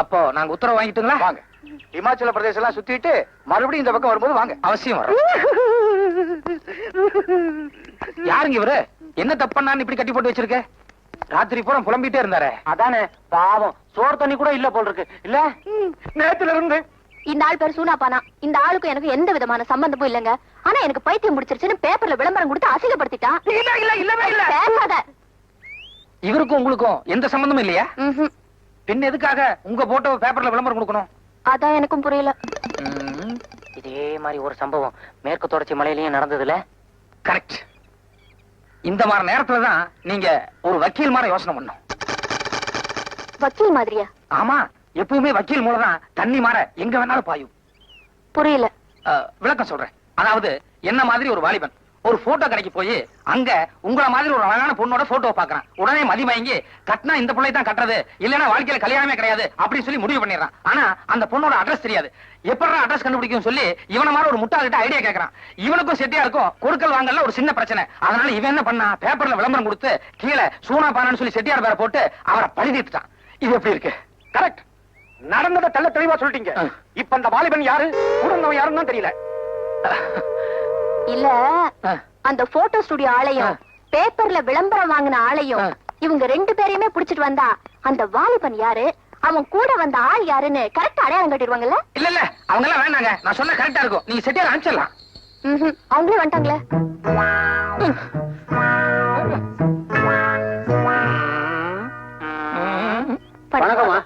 அப்போ நாங்க உத்தரவு வாங்கிட்டுங்களா? வாங்க. இமாச்சல பிரதேசம் எல்லாம் சுத்திட்டு மறுபடியும் இந்த பக்கம் வரும்போது வாங்க. அவசியம் வரும். யாருங்க இவரு? என்ன தப்பண்ணான்னு இப்படி கட்டி போட்டு வச்சிருக்க? ராத்திரி பூரா புலம்பிட்டே இருந்தாரே. அதானே பாவம். சோறு தண்ணி கூட இல்ல போல் இருக்கு. இல்ல? நேத்துல இருந்து. இந்த ஆள் பேர் சூனாப்பானா? இந்த ஆளுக்கும் எனக்கு எந்த விதமான சம்பந்தமும் இல்லங்க. ஆனா எனக்கு பைத்தியம் முடிச்சிருச்சுன்னு பேப்பர்ல விளம்பரம் கொடுத்து அசிங்கப்படுத்திட்டான். இல்ல இல்ல இல்லவே இல்ல. பேசாத. இவருக்கும் உங்களுக்கும் எந்த சம்பந்தமும் இல்லையா. பின் எதுக்காக உங்க போட்டோ பேப்பர்ல விளம்பரம் கொடுக்கணும்? அதான் எனக்கும் புரியல. இதே மாதிரி ஒரு சம்பவம். மேற்கு தொடர்ச்சி மலையிலயும் நடந்ததுல? கரெக்ட் இந்த மாதிரி நேரத்துல தான் நீங்க ஒரு வக்கீல் மாதிரி யோசனை பண்ணும் வக்கீல் மாதிரியா? ஆமா. எப்பவுமே வக்கீல் மூலம் தான் தண்ணி மாற எங்க வேணாலும் பாயும். புரியல. விளக்கம் சொல்றேன். அதாவது என்ன மாதிரி ஒரு வாலிபன்? ஒரு போட்டோ கடைக்கு போய் அங்க உங்கள மாதிரி ஒரு அழகான பொண்ணோட போட்டோ பாக்குறான். உடனே மதிமயங்கி கட்டினா இந்த பிள்ளை தான் கட்டுறது. இல்லைன்னா வாழ்க்கையில கல்யாணமே கிடையாது. அப்படின்னு சொல்லி முடிவு பண்ணிடுறான். ஆனா அந்த பொண்ணோட அட்ரஸ் தெரியாது. எப்படா அட்ரஸ் கண்டுபிடிக்கும் சொல்லி இவன மாதிரி ஒரு முட்டாள்கிட்ட ஐடியா கேக்குறான். இவனுக்கும் செட்டியா இருக்கும். கொடுக்கல் வாங்கல ஒரு சின்ன பிரச்சனை. அதனால இவன் என்ன பண்ணா பேப்பர்ல விளம்பரம் கொடுத்து கீழே சூனா பானான்னு சொல்லி செட்டியார் பேரை போட்டு அவரை பழி தீர்த்துட்டான் இது எப்படி இருக்கு? கரெக்ட் நடந்ததை தெள்ள தெளிவா சொல்லிட்டீங்க. இப்ப அந்த வாலிபன் யாரு? குடும்பம் யாருன்னு தெரியல. இல்ல அந்த போட்டோ ஸ்டுடியோ ஆளையும். பேப்பர்ல விளம்பரம் வாங்கின ஆளையும். இவங்க ரெண்டு பேரையுமே புடிச்சிட்டு வந்தா அந்த வாலிபன் யாரு அவன் கூட வந்த ஆள் யாருன்னு கரெக்ட் அடையாளம் கட்டிடுவாங்கல்ல இல்ல இல்ல அவங்க எல்லாம் வேணாங்க நான் சொன்ன கரெக்டா இருக்கும் நீங்க செட்டியார் அனுப்பிச்சிடலாம். அவங்களே வந்துட்டாங்களே. வணக்கம்மா.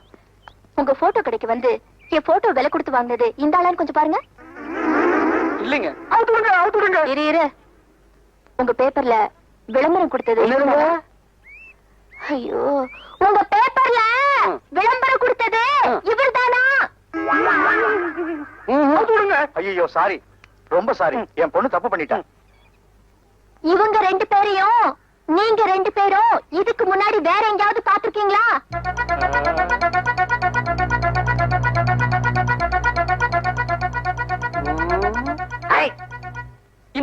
உங்க போட்டோ கடைக்கு வந்து என் போட்டோ விலை கொடுத்து வாங்கினது இந்த ஆளான்னு கொஞ்சம் பாருங்க இல்லைங்க. அவுத்து விடுங்க அவுத்து விடுங்க. இரு இரு. உங்க பேப்பர்ல விளம்பரம் கொடுத்தது? ஐயோ உங்க பேப்பர்ல. விளம்பரம் கொடுத்தது ம். இவர்தானா? அவுத்து விடுங்க. ஐயோ சாரி ரொம்ப சாரி என் பொண்ணு தப்பு பண்ணிட்டேன் இவங்க ரெண்டு பேரையும் நீங்க ரெண்டு பேரும் இதுக்கு முன்னாடி வேற எங்கேயாவது பாத்திருக்கீங்களா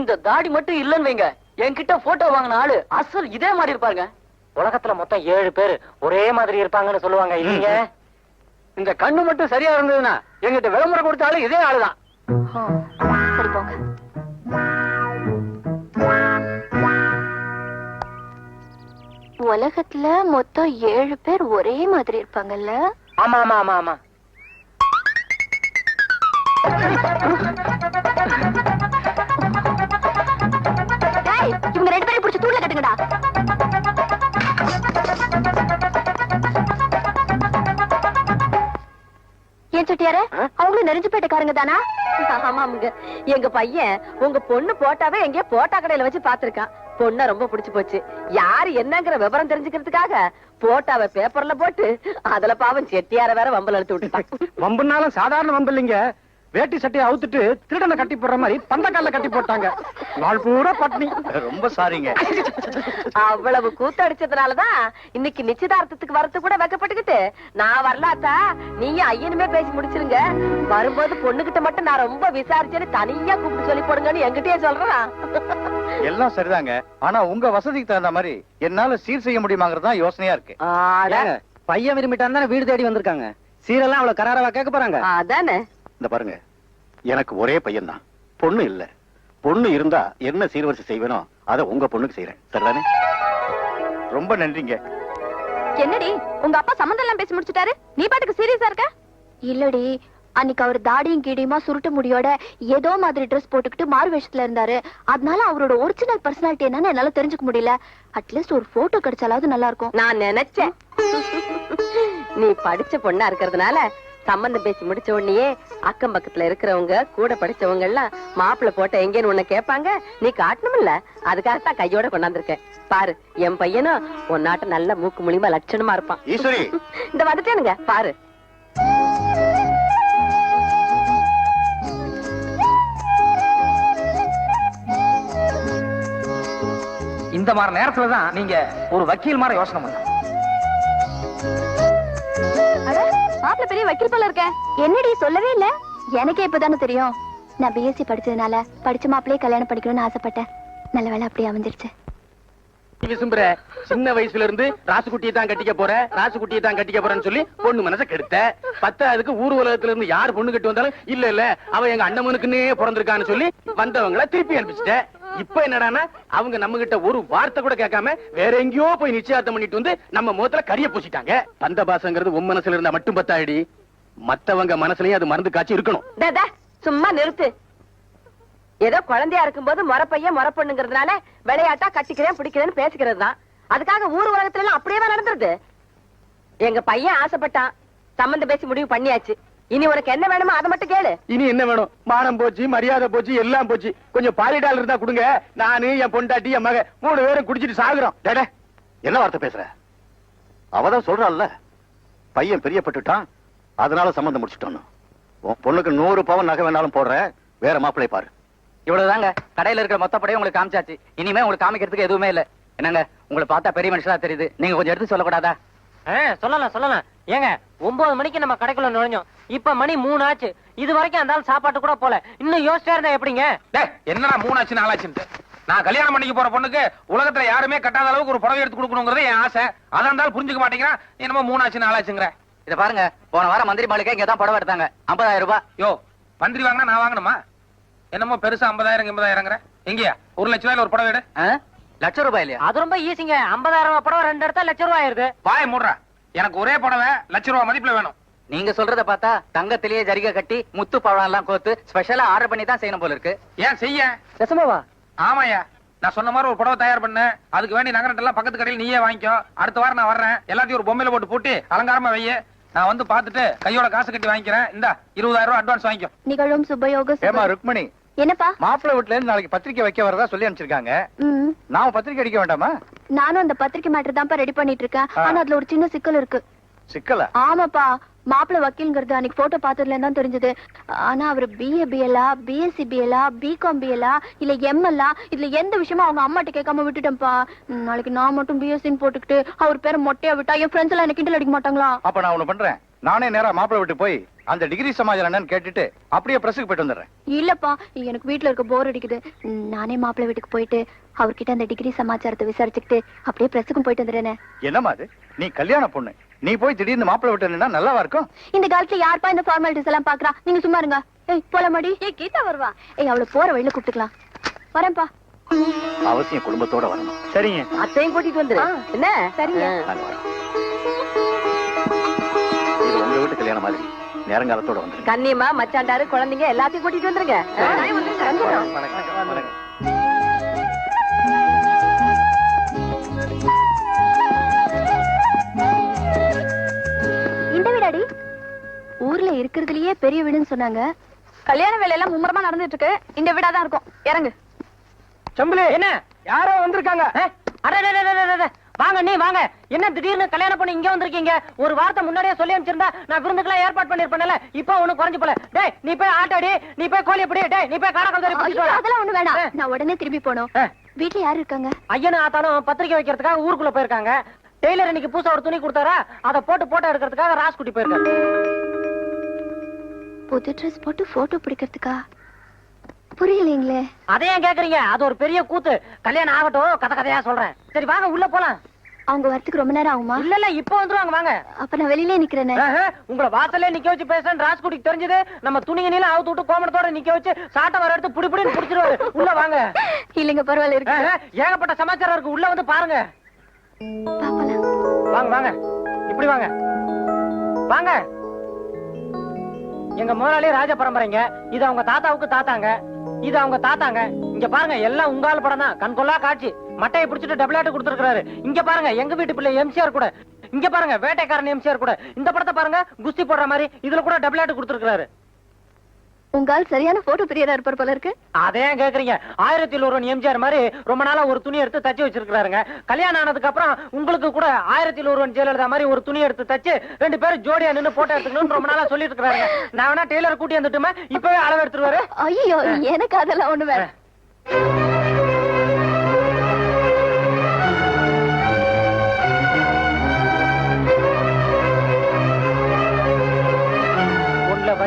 இந்த தாடி மட்டும் இல்லன்னு வைங்க. என்கிட்ட போட்டோ வாங்கின ஆளு அசல் இதே மாதிரி இருப்பாருங்க. உலகத்துல மொத்தம் ஏழு பேர் ஒரே மாதிரி இருப்பாங்கன்னு சொல்லுவாங்க இல்லைங்க? இந்த கண்ணு மட்டும் சரியா இருந்ததுன்னா எங்கிட்ட விளம்பரம் கொடுத்தாலும் இதே ஆளுதான். சரி போங்க. உலகத்துல மொத்தம் ஏழு பேர் ஒரே மாதிரி இருப்பாங்கல்ல? ஆமா ஆமா ஆமா ஆமா. கட்டுங்கடா ஏன் செட்டியாரே? அவங்களும் நெறிஞ்சு போயிட்டக்காரங்க தானா? ஆமாமுங்க. எங்க பையன் உங்க பொண்ணு போட்டாவே எங்கேயோ போட்டா கடையில வச்சு பாத்திருக்கான் பொண்ண ரொம்ப பிடிச்சு போச்சு. யாரு என்னங்கிற விவரம் தெரிஞ்சுக்கிறதுக்காக போட்டாவ பேப்பர்ல போட்டு அதுல பாவம் செட்டியார வேற வம்பல் எடுத்து விட்டுட்டான். வம்புனாலும் சாதாரண வம்பு இல்லைங்க. வேட்டி சட்டையை அவுத்துட்டு திருடனை கட்டி போடுற மாதிரி பந்தக்கால கட்டி போட்டாங்க. நாள் பூரா பட்னி. ரொம்ப சாரிங்க. அவ்வளவு கூத்தடிச்சதுனாலதான் இன்னைக்கு நிச்சயதார்த்தத்துக்கு வரது கூட வெக்கப்பட்டுக்கிட்டு. நான் வரலாத்தா நீங்க ஐயனுமே பேசி முடிச்சிருங்க. வரும்போது பொண்ணுகிட்ட மட்டும் நான் ரொம்ப விசாரிச்சேன்னு தனியா கூப்பிட்டு சொல்லி போடுங்கன்னு என்கிட்டயே சொல்றான். எல்லாம் சரிதாங்க. ஆனா உங்க வசதிக்கு தகுந்த மாதிரி என்னால சீர் செய்ய முடியுமாங்கிறது தான் யோசனையா இருக்கு. பையன் விரும்பிட்டான் தானே வீடு தேடி வந்திருக்காங்க. சீரெல்லாம் அவ்வளவு கராரவா கேட்க போறாங்க. அதானே. இந்த பாருங்க. எனக்கு ஒரே பையன் தான் பொண்ணு இல்ல. பொண்ணு இருந்தா என்ன சீர்வரிசை செய்வேனோ அதை உங்க பொண்ணுக்கு செய்யறேன் சரிதானே? ரொம்ப நன்றிங்க. என்னடி உங்க அப்பா சம்மந்தம் எல்லாம் பேசி முடிச்சிட்டாரு? நீ பாட்டுக்கு சீரியஸா இருக்க? இல்லடி அன்னைக்கு அவர் தாடியும் கீடியுமா சுருட்டு முடியோட ஏதோ மாதிரி ட்ரெஸ் போட்டுக்கிட்டு மாறு வேஷத்துல இருந்தாரு. அதனால அவரோட ஒரிஜினல் பர்சனாலிட்டி என்னன்னு என்னால தெரிஞ்சுக்க முடியல. அட்லீஸ்ட் ஒரு போட்டோ கிடைச்சாலாவது நல்லா இருக்கும். நான் நினைச்சேன். நீ படிச்ச பொண்ணா இருக்கிறதுனால சம்பந்தம் பேசி முடிச்ச உடனே அக்கம் பக்கத்துல இருக்கிறவங்க கூட படிச்சவங்க எல்லாம் மாப்பிள்ளை போட்ட எங்கேன்னு உன்னை கேட்பாங்க. நீ காட்டணும்ல அதுக்காகத்தான் கையோட கொண்டாந்துருக்கேன். பாரு என் பையனும் உன்னாட்ட நல்ல மூக்கு மூலியமா லட்சணமா இருப்பான். ஈஸ்வரி! இந்த வந்துட்டேனுங்க. பாரு. இந்த மாதிரி நேரத்துல தான் நீங்க ஒரு வக்கீல் மாதிரி யோசனை பண்ணணும் மாப்பிள்ள பெரிய வக்கீல் போல இருக்க. என்னடி சொல்லவே இல்ல? எனக்கே இப்பதானே தெரியும். நான் பிஎஸ்சி படிச்சதுனால படிச்ச மாப்பிளையே கல்யாணம் படிக்கணும்னு ஆசைப்பட்டேன். நல்ல வேலை அப்படியே அமைஞ்சிருச்சு. விசும்புற சின்ன வயசுல இருந்து ராசுகுட்டியை தான் கட்டிக்க போற ராசுகுட்டியை தான் கட்டிக்க போறேன்னு சொல்லி பொண்ணு மனச கெடுத்த. பத்தாவதுக்கு ஊர் உலகத்துல இருந்து யார் பொண்ணு கட்டி வந்தாலும் இல்ல இல்ல அவ எங்க அண்ணமனுக்குன்னே பிறந்திருக்கான்னு சொல்லி வந்தவங்கள திருப்பி அனுப்பிச்சிட்ட. இப்ப என்னடானா அவங்க நம்ம கிட்ட ஒரு வார்த்தை கூட கேட்காம வேற எங்கேயோ போய் நிச்சயார்த்தம் பண்ணிட்டு வந்து நம்ம முகத்துல கரிய பூசிட்டாங்க. பந்த பாசங்கிறது உன் மனசுல இருந்தா மட்டும் பத்தாயிடி மத்தவங்க மனசுலயும் அது மருந்து காய்ச்சி இருக்கணும். சும்மா நிறுத்து. ஏதோ குழந்தையா இருக்கும்போது முறப்பைய முறப்பண்ணுங்கிறதுனால விளையாட்டா கட்டிக்கிறேன் பிடிக்கிறேன்னு பேசிக்கிறது தான். அதுக்காக ஊர் உலகத்துல எல்லாம் அப்படியே நடந்துருது? எங்க பையன் ஆசைப்பட்டான். சம்மந்த பேசி முடிவு பண்ணியாச்சு. இனி உனக்கு என்ன வேணுமோ அதை மட்டும் கேளு. இனி என்ன வேணும்? மானம் போச்சு மரியாதை போச்சு எல்லாம் போச்சு. கொஞ்சம் பாலிடால் இருந்தா கொடுங்க. நானு என் பொண்டாட்டி என் மக மூணு பேரும் குடிச்சிட்டு சாகுறோம். டேடே என்ன வார்த்தை பேசுற? அவதான் சொல்றாள்ல பையன் பிரியப்பட்டுட்டான். அதனால சம்மந்தம் முடிச்சிட்டோன்னு. உன் பொண்ணுக்கு நூறு பவன் நகை வேணாலும் போடுற. வேற மாப்பிள்ளை பாரு. இவ்வளவுதாங்க. கடையில இருக்கிற மொத்த படையும் உங்களுக்கு காமிச்சாச்சு. இனிமே உங்களுக்கு காமிக்கிறதுக்கு எதுவுமே இல்ல. என்னங்க உங்களை பார்த்தா பெரிய மனுஷனா தெரியுது. நீங்க கொஞ்சம் எடுத்து சொல்லக்கூடாதா? சொல்லலாம் சொல்லலாம். ஏங்க ஒன்பது மணிக்கு நம்ம கடைக்குள்ள நுழைஞ்சோம். இப்ப மணி மூணு ஆச்சு இது வரைக்கும் அந்த ஆள் சாப்பாட்டு கூட போல. இன்னும் யோசிச்சா இருந்தா எப்படிங்க? டேய் என்னடா மூணாச்சு நாலாச்சுன்ட்டு நான் கல்யாணம் பண்ணிக்க போற பொண்ணுக்கு உலகத்துல யாருமே கட்டாத அளவுக்கு ஒரு புடவை எடுத்து கொடுக்கணுங்கிறது என் ஆசை. அதான் இருந்தாலும் புரிஞ்சுக்க மாட்டேங்கிறான். என்னமோ மூணாச்சு நாலாச்சுங்கிற இத பாருங்க போன வாரம் மந்திரி மாளிகை இங்க தான் புடவை எடுத்தாங்க. 50000 ரூபாய். யோ மந்திரி வாங்கினா நான் வாங்கணுமா? என்னமோ பெருசா 50000 எண்பதாயிரங்கிற. எங்கயா? ஒரு லட்ச ரூபாயில ஒரு புடவை எடு. லட்சம் ரூபாய் இல்லையா? அது ரொம்ப ஈஸிங்க ஐம்பதாயிரம் ரூபாய் படம் ரெண்டு இடத்துல லட்சம் ரூபாய் ஆயிருது. வாய மூடுறா. எனக்கு ஒரே புடவை லட்ச ரூபாய் மதிப்புல வேணும். நீங்க சொல்றத பார்த்தா தங்கத்திலேயே ஜரிகை கட்டி முத்து பழம் எல்லாம் கோத்து ஸ்பெஷலா ஆர்டர் பண்ணி தான் செய்யணும் போல இருக்கு. ஏன் செய்ய? நெசமாவா? ஆமாயா நான் சொன்ன மாதிரி ஒரு புடவை தயார் பண்ணு. அதுக்கு வேண்டி நகரட்டு எல்லாம் பக்கத்து கடையில் நீயே வாங்கிக்கோ. அடுத்த வாரம் நான் வர்றேன். எல்லாத்தையும் ஒரு பொம்மையில போட்டு பூட்டி அலங்காரமா வைய. நான் வந்து பார்த்துட்டு கையோட காசு கட்டி வாங்கிக்கிறேன். இந்த இருபதாயிரம் ரூபாய் அட்வான்ஸ் வாங்கிக்கோ. நிகழும் சுபயோக ஏமா ருக்மணி. என்னப்பா? மாப்பிள்ளை வீட்டுல இருந்து நாளைக்கு பத்திரிக்கை வைக்க வரதா சொல்லி அனுப்பிச்சிருக்காங்க. நாம பத்திரிக்கை அடிக்க வேண்டாமா? நானும் அந்த பத்திரிக்கை மேட்டர் தான்ப்பா ரெடி பண்ணிட்டு இருக்கேன். ஆனா அதுல ஒரு சின்ன சிக்கல் இருக்கு. சிக்கல? ஆமாப்பா. மாப்பிள்ள வக்கீல்ங்கிறது அன்னைக்கு போட்டோ பார்த்ததுல தான் தெரிஞ்சது. ஆனா அவர் பிஏ பிஎலா பிஎஸ்சி பிஎலா பிகாம் பிஎலா இல்ல எம்எல்ஆ இதுல எந்த விஷயமும் அவங்க அம்மாட்ட கேட்காம விட்டுட்டேன்ப்பா. நாளைக்கு நான் மட்டும் பிஎஸ்சின்னு போட்டுக்கிட்டு அவர் பேரை மொட்டையா விட்டா என் ஃப்ரெண்ட்ஸ் எல்லாம் எனக்கு கிண்டல் அடிக்க மாட்டாங்களா? அப்ப நான் ஒண்ணு பண்றேன். நானே நேரா மாப்பிள்ளை வீட்டு போய் அந்த டிகிரி சமாஜம் என்னன்னு கேட்டுட்டு அப்படியே பிரஸுக்கு போயிட்டு வந்துடுறேன். இல்லப்பா எனக்கு வீட்ல இருக்க போர் அடிக்குது. நானே மாப்பிள்ளை வீட்டுக்கு போயிட்டு அவர்கிட்ட அந்த டிகிரி சமாச்சாரத்தை விசாரிச்சுக்கிட்டு அப்படியே பிரஸுக்கும் போயிட்டு வந்துடுறேனே. என்னமா அது? நீ கல்யாண பொண்ணு. நீ போய் திடீர்னு மாப்பிள்ளை விட்டு நல்லாவா இருக்கும்? இந்த காலத்துல யார்ப்பா இந்த ஃபார்மாலிட்டிஸ் எல்லாம் பாக்குறா? நீங்க சும்மா இருங்க. ஏய் போலாமாடி ஏய் கீதா வருவா. ஏய் அவளை போற வழியில கூப்பிட்டுக்கலாம். வரேன்ப்பா. அவசியம் குடும்பத்தோட வரணும். சரிங்க. அத்தையும் கூட்டிட்டு வந்துரு. என்ன? சரிங்க. இது உங்க வீட்டு கல்யாணம் மாதிரி. நேரங்காலத்தோட வந்துருங்க. கண்ணியம்மா மச்சாண்டாரு குழந்தைங்க எல்லாத்தையும் கூட்டிட்டு வந்துருங்க. இருக்கிறதுலயே பெரிய வீடுன்னு சொன்னாங்க. கல்யாண வேலையெல்லாம் மும்முரமா நடந்துட்டு இருக்கு இந்த வீடா தான் இருக்கும். இறங்கு. செம்புலி என்ன? யாரோ வந்திருக்காங்க. வாங்க நீ வாங்க. என்ன திடீர்னு கல்யாணம் பண்ணி இங்க வந்திருக்கீங்க? ஒரு வார்த்தை முன்னாடியே சொல்லி அனுப்பிச்சிருந்தா நான் விருந்துக்கெல்லாம் ஏற்பாடு பண்ணிருப்பேன்ல இப்போ ஒண்ணு குறைஞ்சு போல. டேய் நீ போய் ஆட்டாடி நீ போய் கோழி எப்படி டேய் நீ போய் காடக்கல் ஐயோ, அதெல்லாம் ஒண்ணு வேணாம். நான் உடனே திரும்பி போனோம் ஆ. வீட்ல யாரு இருக்காங்க? ஐயனும் ஆத்தாலும் பத்திரிக்கை வைக்கிறதுக்காக ஊருக்குள்ள போயிருக்காங்க. டெய்லர் இன்னைக்கு புதுசா ஒரு துணி கொடுத்தாரா? அதை போட்டு போட்டோ எடுக்கிறதுக்காக ராஸ்குட்டி போயிருக்காரு. புது ட்ரெஸ் போட்டு போட்டோ பிடிக்கிறதுக்கா? புரியலைங்களே. அதை ஏன் கேக்குறீங்க? அது ஒரு பெரிய கூத்து. கல்யாணம் ஆகட்டும் கதை கதையா சொல்றேன். சரி வாங்க உள்ள போலாம். அவங்க வரதுக்கு ரொம்ப நேரம் ஆகுமா? இல்ல இல்ல இப்ப வந்துருவாங்க வாங்க. அப்ப நான் வெளியிலே நிக்கிறேனே. உங்களை வாசல்ல நிக்க வச்சு பேசுறேன். ராஸ்குட்டிக்கு தெரிஞ்சது நம்ம துணிங்க நீல அவுத்து விட்டு கோமணத்தோட நிக்க வச்சு சாட்டை வர எடுத்து புடி புடின்னு புடிச்சிருவாரு. உள்ள வாங்க. இல்லைங்க பரவாயில்ல இருக்கு. ஏகப்பட்ட சமாச்சாரம் இருக்கு. உள்ள வந்து பாருங்க. வாங்க வாங்க. இப்படி வாங்க. வாங்க. எங்க முதலாளி ராஜ பரம்பரைங்க. இது அவங்க தாத்தாவுக்கு தாத்தாங்க. இது அவங்க தாத்தாங்க. இங்க பாருங்க எல்லாம் உங்கால் படம் தான். கண்கொள்ளா காட்சி. மட்டையை பிடிச்சிட்டு டபுள் ஆட்டு கொடுத்துருக்காரு இங்க பாருங்க எங்க வீட்டு பிள்ளை எம்சிஆர் கூட. இங்க பாருங்க வேட்டைக்காரன் எம்சிஆர் கூட. இந்த படத்தை பாருங்க குஸ்தி போடுற மாதிரி இதுல கூட டபுள் ஆட்டு கொடுத்துருக்காரு உங்க ஆள் சரியான போட்டோ பிரியரா இருப்பார் போல இருக்கு. அதே ஏன் கேக்குறீங்க ஆயிரத்தி ஒருவன் எம்ஜிஆர் மாதிரி ரொம்ப நாளா ஒரு துணி எடுத்து தச்சு வச்சிருக்காருங்க கல்யாணம் ஆனதுக்கு அப்புறம் உங்களுக்கு கூட ஆயிரத்தி ஒருவன் ஜெயலலிதா மாதிரி ஒரு துணி எடுத்து தச்சு ரெண்டு பேரும் ஜோடியா நின்னு போட்டோ எடுத்துக்கணும்னு ரொம்ப நாளா சொல்லிட்டு இருக்காருங்க நான் வேணா டெய்லர் கூட்டி வந்துட்டுமா இப்பவே அளவு எடுத்துருவாரு ஐயோ எனக்கு அதெல்லாம் ஒண்ணு வேணாம்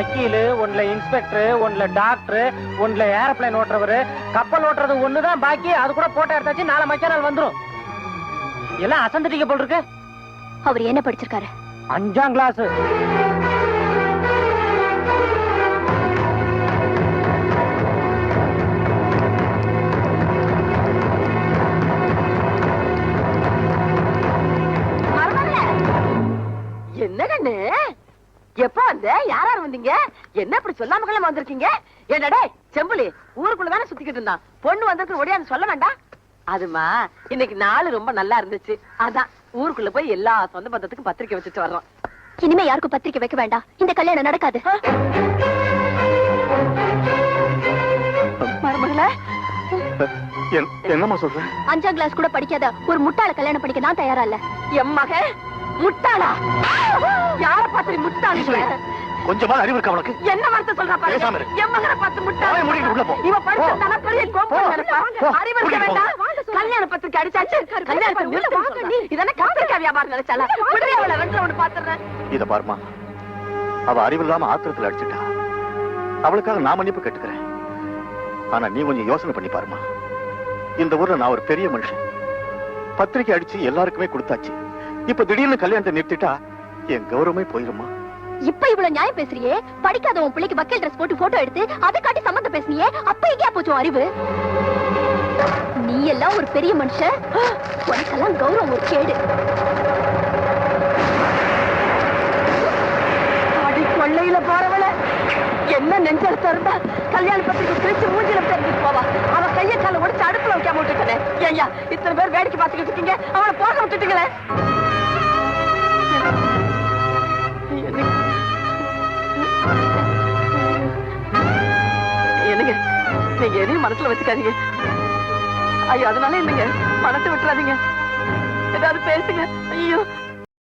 வக்கீலு ஒன்ல இன்ஸ்பெக்டர் ஒன்ல டாக்டர் ஒன்ல ஏரோப்ளேன் ஓட்டுறவரு கப்பல் ஓட்டுறது ஒண்ணுதான் பாக்கி அது கூட போட்டோ எடுத்தாச்சு நாளை மக்கிய நாள் வந்துரும். எல்லாம் அசந்துட்டீங்க போல் இருக்கு. அவர் என்ன படிச்சிருக்காரு? அஞ்சாம் கிளாஸ் என்ன கண்ணு எப்ப வந்த? வந்தீங்க என்ன இப்படி சொல்லாம கிளம்ப வந்திருக்கீங்க? என்னடே செம்புலி ஊருக்குள்ள தானே சுத்திக்கிட்டு இருந்தான் பொண்ணு வந்திருக்கு ஒடியான்னு சொல்ல வேண்டாம் அதுமா இன்னைக்கு நாள் ரொம்ப நல்லா இருந்துச்சு. அதான் ஊருக்குள்ள போய் எல்லா சொந்த பந்தத்துக்கும் பத்திரிக்கை வச்சுட்டு வர்றோம். இனிமே யாருக்கும் பத்திரிக்கை வைக்க வேண்டாம். இந்த கல்யாணம் நடக்காது. மருமகளே. சொல்ற? அஞ்சாம் கிளாஸ் கூட படிக்காத ஒரு முட்டாள கல்யாணம் படிக்க நான் தயாரா இல்ல. என் மக முட்டாளா? யார பார்த்து நீ முட்டாளு கொஞ்சமா அறிவு இருக்கா உனக்கு? என்ன வார்த்தை சொல்றா இரு. என் மகனை பார்த்து முட்டாள வாயை மூடிட்டு உள்ள போ. இவ படிச்சிருந்தானா பெரிய போ. அறிவு இருக்க. வேண்டாம். கல்யாண பத்திரிக்கை அடிச்சாச்சு. கல்யாணத்தை நிறுத்து வாங்க. இதென்ன கத்திரிக்கா வியாபாரம் நினைச்சால விடுறே அவளை வென்ற ஒண்ணு பாத்துறேன். இத பாருமா அவ அறிவில்லாம ஆத்திரத்துல அடிச்சுட்டா. அவளுக்காக நான் மன்னிப்பு கேட்டுக்கிறேன். ஆனா நீ கொஞ்சம் யோசனை பண்ணி பாருமா இந்த ஊர்ல நான் ஒரு பெரிய மனுஷன். பத்திரிக்கை அடிச்சு எல்லாருக்குமே கொடுத்தாச்சு. இப்ப திடீர்னு கல்யாணத்தை நிறுத்திட்டா என் கௌரவமே போயிருமா இப்ப இவ்வளவு நியாயம் பேசுறியே? படிக்காத உன் பிள்ளைக்கு வக்கீல் ட்ரெஸ் போட்டு போட்டோ எடுத்து அதை காட்டி சம்மந்த பேசுனியே? அப்ப எங்கேயா போச்சு அறிவு? நீ எல்லாம் ஒரு பெரிய மனுஷன். உனக்கெல்லாம் கௌரவம் ஒரு கேடு. அடி கொள்ளையில போறவள. என்ன நெஞ்சல் திறந்தா கல்யாண பத்திரிக்கை கிழிச்சு மூஞ்சில தெரிஞ்சு போவா. அவ கைய கால உடச்சு அடுப்புல வைக்காம விட்டுட்டேன். ஐயா இத்தனை பேர் வேடிக்கை பார்த்துக்கிட்டு இருக்கீங்க. அவளை போக விட்டுட்டீங்களே. நீங்க எதையும் மனசுல வச்சுக்காதீங்க. ஐயோ அதனால என்னங்க? பணத்தை விட்டுறாதீங்க. ஏதாவது பேசுங்க. ஐயோ.